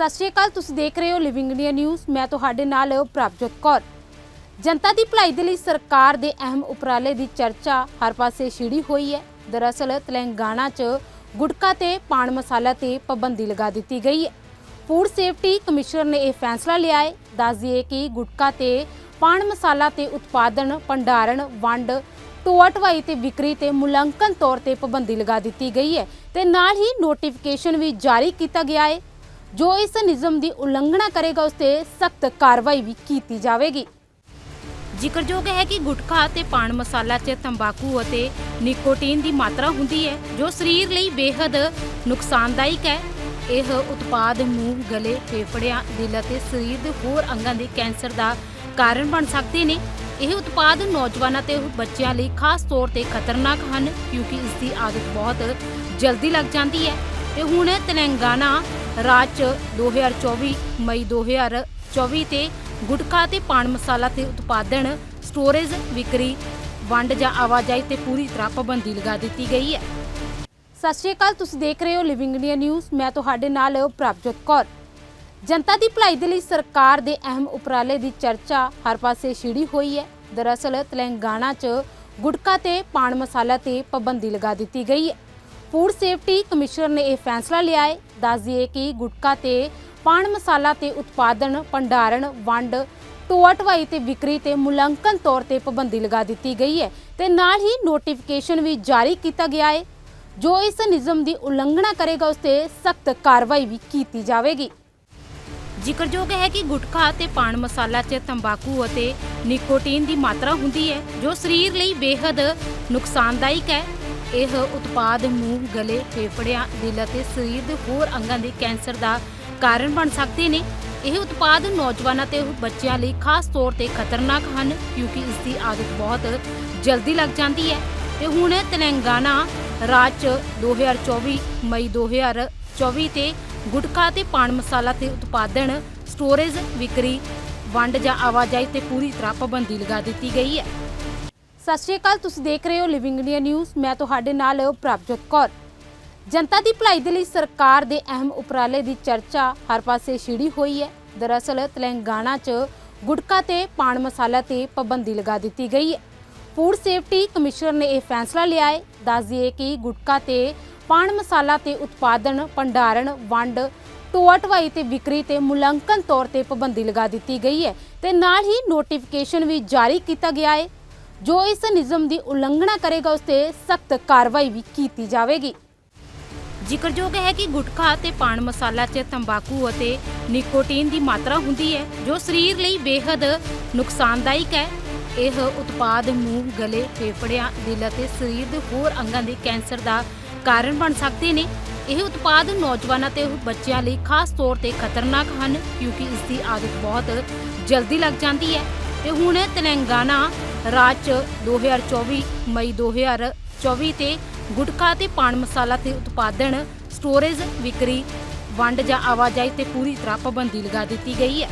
ਸਤਿ ਸ਼੍ਰੀ ਅਕਾਲ, ਤੁਸੀਂ ਦੇਖ ਰਹੇ ਹੋ ਲਿਵਿੰਗ ਇੰਡੀਆ ਨਿਊਜ਼ ਮੈਂ ਤੁਹਾਡੇ ਨਾਲ ਪ੍ਰਭਜੋਤ ਕੌਰ। ਜਨਤਾ ਦੀ ਭਲਾਈ ਦੇ ਲਈ ਸਰਕਾਰ ਦੇ ਅਹਿਮ ਉਪਰਾਲੇ ਦੀ ਚਰਚਾ ਹਰ ਪਾਸੇ ਛਿੜੀ ਹੋਈ ਹੈ। ਦਰਅਸਲ, ਤੇਲੰਗਾਨਾ 'ਚ ਗੁਟਕਾ ਤੇ ਪਾਨ ਮਸਾਲਾ ਤੇ ਪਾਬੰਦੀ ਲਗਾ ਦਿੱਤੀ ਗਈ ਹੈ। ਫੂਡ ਸੇਫਟੀ ਕਮਿਸ਼ਨਰ ਨੇ ਇਹ ਫੈਸਲਾ ਲਿਆ ਹੈ। ਦੱਸ ਦਈਏ ਕਿ ਗੁਟਕਾ ਤੇ ਪਾਨ ਮਸਾਲਾ ਤੇ ਉਤਪਾਦਨ, ਭੰਡਾਰਨ, ਵੰਡ, ਢੋਆ ਢਵਾਈ ਤੇ ਵਿਕਰੀ ਤੇ ਮੁਲਾਂਕਣ ਤੌਰ ਤੇ ਪਾਬੰਦੀ ਲਗਾ ਦਿੱਤੀ ਗਈ ਹੈ ਤੇ ਨਾਲ ਹੀ ਨੋਟੀਫਿਕੇਸ਼ਨ ਵੀ ਜਾਰੀ ਕੀਤਾ ਗਿਆ ਹੈ। ਜੋ ਇਸ ਨਿਯਮ ਦੀ ਉਲੰਘਣਾ ਕਰੇਗਾ, ਉਸ ਤੇ ਸਖਤ ਕਾਰਵਾਈ ਵੀ ਕੀਤੀ ਜਾਵੇਗੀ। ਜ਼ਿਕਰਯੋਗ ਹੈ ਕਿ ਗੁਟਖਾ ਅਤੇ ਪਾਨ ਮਸਾਲਾ 'ਚ ਤੰਬਾਕੂ ਅਤੇ ਨਿਕੋਟੀਨ ਦੀ ਮਾਤਰਾ ਹੁੰਦੀ ਹੈ, ਜੋ ਸਰੀਰ ਲਈ ਬੇहद ਨੁਕਸਾਨਦਾਇਕ ਹੈ। ਇਹ ਉਤਪਾਦ ਮੂੰਹ, ਗਲੇ, ਫੇਫੜਿਆਂ, ਦਿਲ ਅਤੇ ਸਰੀਰ ਦੇ ਹੋਰ ਅੰਗਾਂ ਦੇ ਕੈਂਸਰ ਦਾ ਕਾਰਨ ਬਣ ਸਕਦੇ ਨੇ। ਇਹ ਉਤਪਾਦ ਨੌਜਵਾਨਾਂ ਤੇ ਬੱਚਿਆਂ ਲਈ ਖਾਸ ਤੌਰ ਤੇ ਖਤਰਨਾਕ ਹਨ, ਕਿਉਂਕਿ ਇਸ ਦੀ ਆਦਤ ਬਹੁਤ ਜਲਦੀ ਲੱਗ ਜਾਂਦੀ ਹੈ। ਤੇ ਹੁਣ ਤੇਲੰਗਾਨਾ ਰਾਜ 'ਚ 2024 ਮਈ 2024 ਤੇ ਗੁਟਖਾ ਤੇ ਪਾਨ ਮਸਾਲਾ ਤੇ ਉਤਪਾਦਨ, ਸਟੋਰੇਜ, ਵਿਕਰੀ, ਵੰਡ ਜਾਂ ਆਵਾਜਾਈ ਤੇ ਪੂਰੀ ਤਰ੍ਹਾਂ ਪਾਬੰਦੀ ਲਗਾ ਦਿੱਤੀ ਗਈ ਹੈ। ਸਤਿ ਸ਼੍ਰੀ ਅਕਾਲ, ਤੁਸੀਂ ਦੇਖ ਰਹੇ ਹੋ ਲਿਵਿੰਗ ਇੰਡੀਆ ਨਿਊਜ਼ ਮੈਂ ਤੁਹਾਡੇ ਨਾਲ ਪ੍ਰਭਜੋਤ ਕੌਰ। ਜਨਤਾ ਦੀ ਭਲਾਈ ਦੇ ਲਈ ਸਰਕਾਰ ਦੇ ਅਹਿਮ ਉਪਰਾਲੇ ਦੀ ਚਰਚਾ ਹਰ ਪਾਸੇ ਛਿੜੀ ਹੋਈ ਹੈ। ਦਰਅਸਲ, ਤੇਲੰਗਾਨਾ 'ਚ ਗੁਟਕਾ ਤੇ ਪਾਨ ਮਸਾਲਾ ਤੇ ਪਾਬੰਦੀ ਲਗਾ ਦਿੱਤੀ ਗਈ ਹੈ। ਫੂਡ ਸੇਫਟੀ ਕਮਿਸ਼ਨਰ ਨੇ ਇਹ ਫੈਸਲਾ ਲਿਆ ਹੈ। ਦੱਸ ਦਈਏ ਕਿ ਗੁਟਕਾ ਤੇ ਪਾਣ ਮਸਾਲਾ ਤੇ ਉਤਪਾਦਨ, ਭੰਡਾਰਨ, ਵੰਡ, ਢੋਆ ਢਵਾਈ ਤੇ ਵਿਕਰੀ ਤੇ ਮੁਲਾਂਕਣ ਤੌਰ ਤੇ ਪਾਬੰਦੀ ਲਗਾ ਦਿੱਤੀ ਗਈ ਹੈ ਤੇ ਨਾਲ ਹੀ ਨੋਟੀਫਿਕੇਸ਼ਨ ਵੀ ਜਾਰੀ ਕੀਤਾ ਗਿਆ ਹੈ। ਜੋ ਇਸ ਨਿਯਮ ਦੀ ਉਲੰਘਣਾ ਕਰੇਗਾ, ਉਸ ਤੇ ਸਖਤ ਕਾਰਵਾਈ ਵੀ ਕੀਤੀ ਜਾਵੇਗੀ। ਜ਼ਿਕਰਯੋਗ ਹੈ ਕਿ ਗੁਟਖਾ ਅਤੇ ਪਾਨ ਮਸਾਲਾ 'ਚ ਤੰਬਾਕੂ ਅਤੇ ਨਿਕੋਟੀਨ ਦੀ ਮਾਤਰਾ ਹੁੰਦੀ ਹੈ, ਜੋ ਸਰੀਰ ਲਈ ਬੇहद ਨੁਕਸਾਨਦਾਇਕ ਹੈ। ਇਹ ਉਤਪਾਦ ਮੂੰਹ, ਗਲੇ, ਫੇਫੜਿਆਂ, ਦਿਲ ਅਤੇ ਸਰੀਰ ਦੇ ਹੋਰ ਅੰਗਾਂ ਦੇ ਕੈਂਸਰ ਦਾ ਕਾਰਨ ਬਣ ਸਕਦੇ ਨੇ। ਇਹ ਉਤਪਾਦ ਨੌਜਵਾਨਾਂ ਤੇ ਬੱਚਿਆਂ ਲਈ ਖਾਸ ਤੌਰ ਤੇ ਖਤਰਨਾਕ ਹਨ, ਕਿਉਂਕਿ ਇਸ ਦੀ ਆਦਤ ਬਹੁਤ ਜਲਦੀ ਲੱਗ ਜਾਂਦੀ ਹੈ। ਤੇ ਹੁਣ ਤੇਲੰਗਾਨਾ ਰਾਜ 'ਚ 2024 ਮਈ 2024 ਤੇ ਗੁਟਕਾ ਤੇ ਪਾਨ ਮਸਾਲਾ ਤੇ ਉਤਪਾਦਨ, ਸਟੋਰੇਜ, ਵਿਕਰੀ, ਵੰਡ ਜਾਂ ਆਵਾਜਾਈ ਤੇ ਪੂਰੀ ਤਰ੍ਹਾਂ ਪਾਬੰਦੀ ਲਗਾ ਦਿੱਤੀ ਗਈ ਹੈ। ਸਤਿ ਸ਼੍ਰੀ ਅਕਾਲ, ਤੁਸੀਂ ਦੇਖ ਰਹੇ ਹੋ ਲਿਵਿੰਗ ਇੰਡੀਆ ਨਿਊਜ਼ ਮੈਂ ਤੁਹਾਡੇ ਨਾਲ ਪ੍ਰਭਜੋਤ ਕੌਰ। ਜਨਤਾ ਦੀ ਭਲਾਈ ਦੇ ਲਈ ਸਰਕਾਰ ਦੇ ਅਹਿਮ ਉਪਰਾਲੇ ਦੀ ਚਰਚਾ ਹਰ ਪਾਸੇ ਛਿੜੀ ਹੋਈ ਹੈ। ਦਰਅਸਲ, ਤੇਲੰਗਾਨਾ 'ਚ ਗੁਟਕਾ ਤੇ ਪਾਨ ਮਸਾਲਾ ਤੇ ਪਾਬੰਦੀ ਲਗਾ ਦਿੱਤੀ ਗਈ ਹੈ। ਫੂਡ ਸੇਫਟੀ ਕਮਿਸ਼ਨਰ ਨੇ ਇਹ ਫੈਸਲਾ ਲਿਆ ਹੈ। ਦੱਸ ਦਈਏ ਕਿ ਗੁਟਕਾ ਤੇ ਪਾਨ ਮਸਾਲਾ ਤੇ ਉਤਪਾਦਨ ਭੰਡਾਰਨ ਵੰਡ ਢੋਆ ਢਵਾਈ ਤੇ ਵਿਕਰੀ ਤੇ ਮੁਲਾਂਕਣ ਤੌਰ ਤੇ ਪਾਬੰਦੀ ਲਗਾ ਦਿੱਤੀ ਗਈ ਹੈ ਤੇ ਨਾਲ ਹੀ ਨੋਟੀਫਿਕੇਸ਼ਨ ਵੀ ਜਾਰੀ ਕੀਤਾ ਗਿਆ ਹੈ। ਜੋ ਇਸ ਨਿਯਮ ਦੀ ਉਲੰਘਣਾ ਕਰੇਗਾ, ਉਸ ਤੇ ਸਖਤ ਕਾਰਵਾਈ ਵੀ ਕੀਤੀ ਜਾਵੇਗੀ। ਜ਼ਿਕਰਯੋਗ ਹੈ ਕਿ ਗੁਟਖਾ ਅਤੇ ਪਾਨ ਮਸਾਲਾ 'ਚ ਤੰਬਾਕੂ ਅਤੇ ਨਿਕੋਟੀਨ ਦੀ ਮਾਤਰਾ ਹੁੰਦੀ ਹੈ, ਜੋ ਸਰੀਰ ਲਈ ਬੇहद ਨੁਕਸਾਨਦਾਇਕ ਹੈ। ਇਹ ਉਤਪਾਦ ਮੂੰਹ, ਗਲੇ, ਫੇਫੜਿਆਂ, ਦਿਲ ਅਤੇ ਸਰੀਰ ਦੇ ਹੋਰ ਅੰਗਾਂ ਦੇ ਕੈਂਸਰ ਦਾ ਕਾਰਨ ਬਣ ਸਕਦੇ ਨੇ। ਇਹ ਉਤਪਾਦ ਨੌਜਵਾਨਾਂ ਤੇ ਬੱਚਿਆਂ ਲਈ ਖਾਸ ਤੌਰ ਤੇ ਖਤਰਨਾਕ ਹਨ, ਕਿਉਂਕਿ ਇਸ ਦੀ ਆਦਤ ਬਹੁਤ ਜਲਦੀ ਲੱਗ ਜਾਂਦੀ ਹੈ। ਤੇ ਹੁਣ ਤੇਲੰਗਾਨਾ ਰਾਜ 'ਚ 2024 ਮਈ 2024 ਤੇ ਗੁਟਖਾ ਤੇ ਪਾਨ ਮਸਾਲਾ ਤੇ ਉਤਪਾਦਨ ਸਟੋਰੇਜ ਵਿਕਰੀ, ਵੰਡ ਜਾਂ ਆਵਾਜਾਈ ਤੇ ਪੂਰੀ ਤਰ੍ਹਾਂ ਪਾਬੰਦੀ ਲਗਾ ਦਿੱਤੀ ਗਈ ਹੈ।